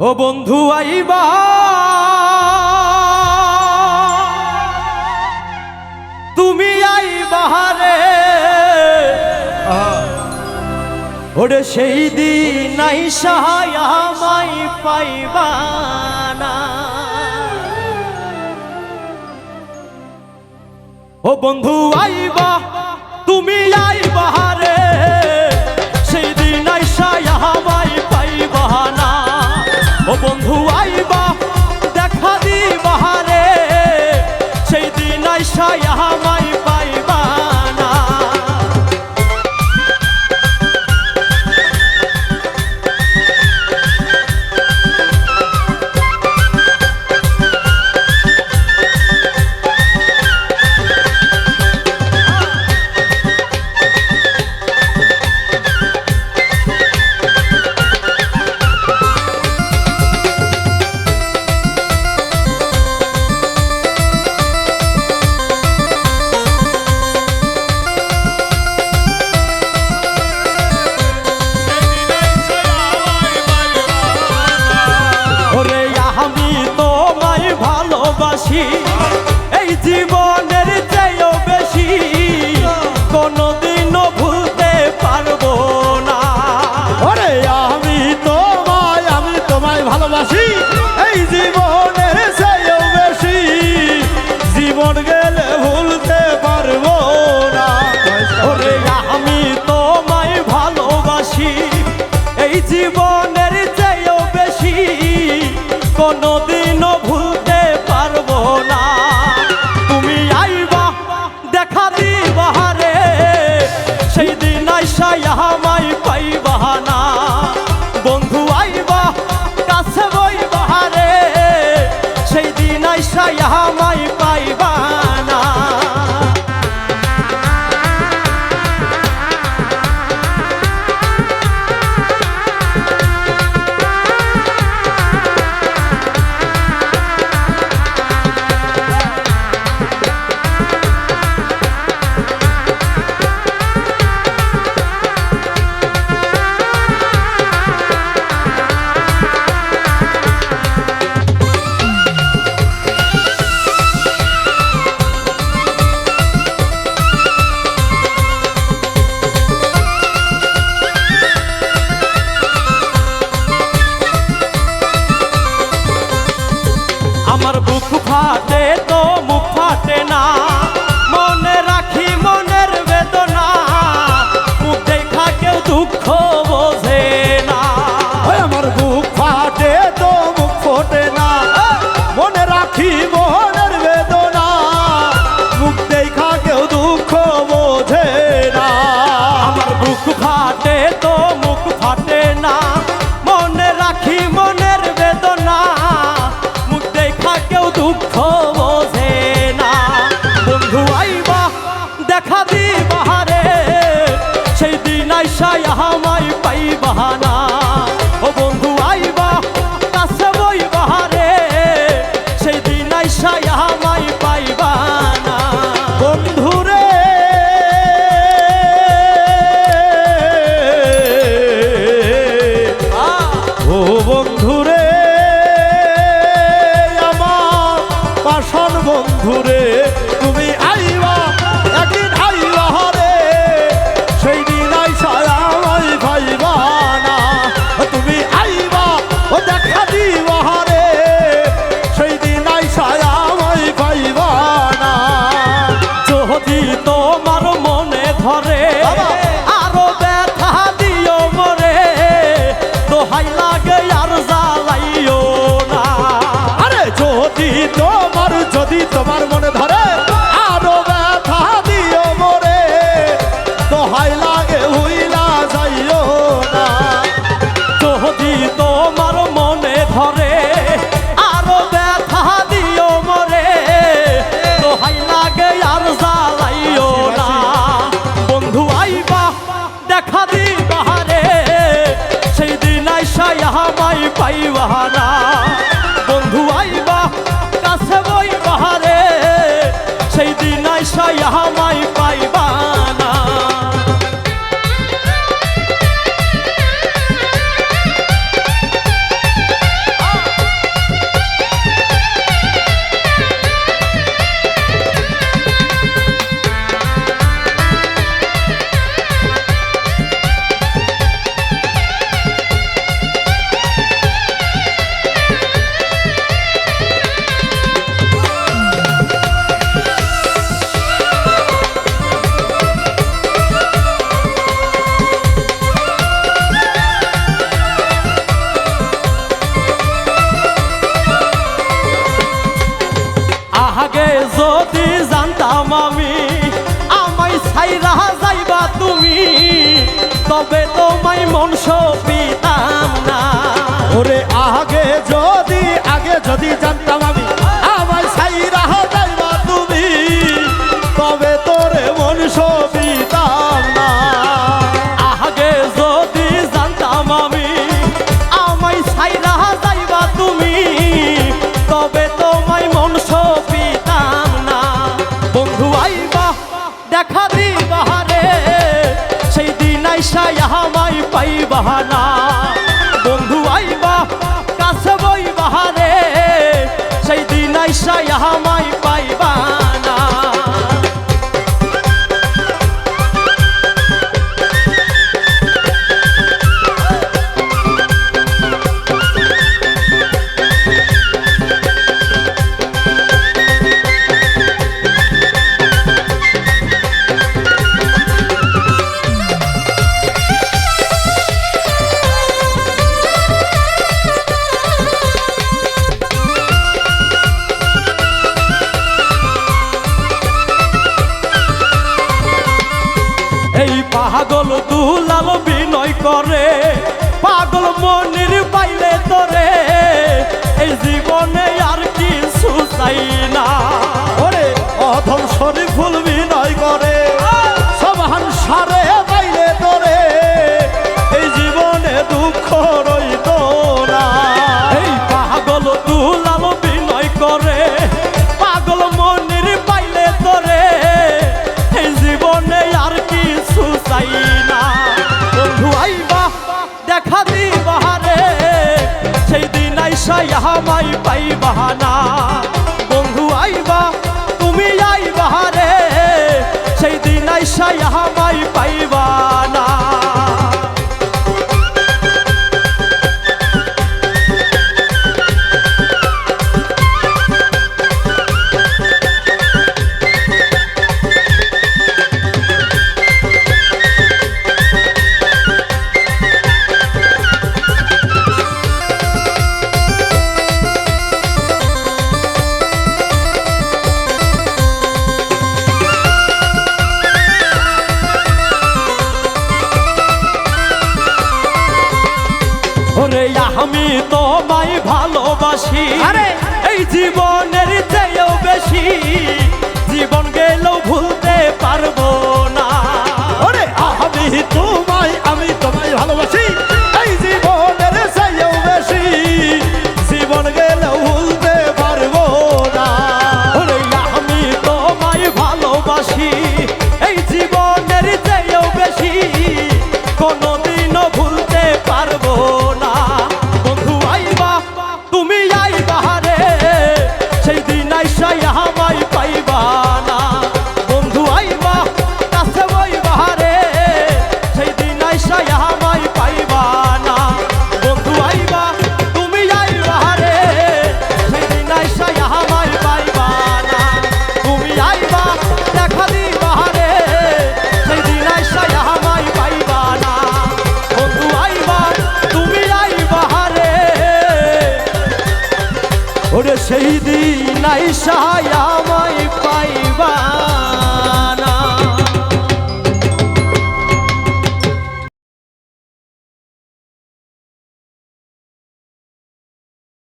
ও বন্ধু, আইবা। তুমি আই রে ওরে সেই দিন মাই পাইবা না। ও বন্ধু, আইবা। তুমি আইবা রে আশায় আমার এই জীবন ইয়া আমি, আমায় ছাই রাহা যাইবা তুমি। তবে তোমায় মন সপিতাম না। ওরে আগে যদি আগে যদি জান আশায় আমার পাগল দুলাল বিনয় করে, পাগল মনির পাইলে তরে, এই জীবনে আর কিছু চাই না। অধম শরীফ আমায় পাইবাহানা আমি তোমায় ভালোবাসি। এই জীবনের চেয়েও বেশি। ওরে সেই দিন আইসায় আমায় পাইবা।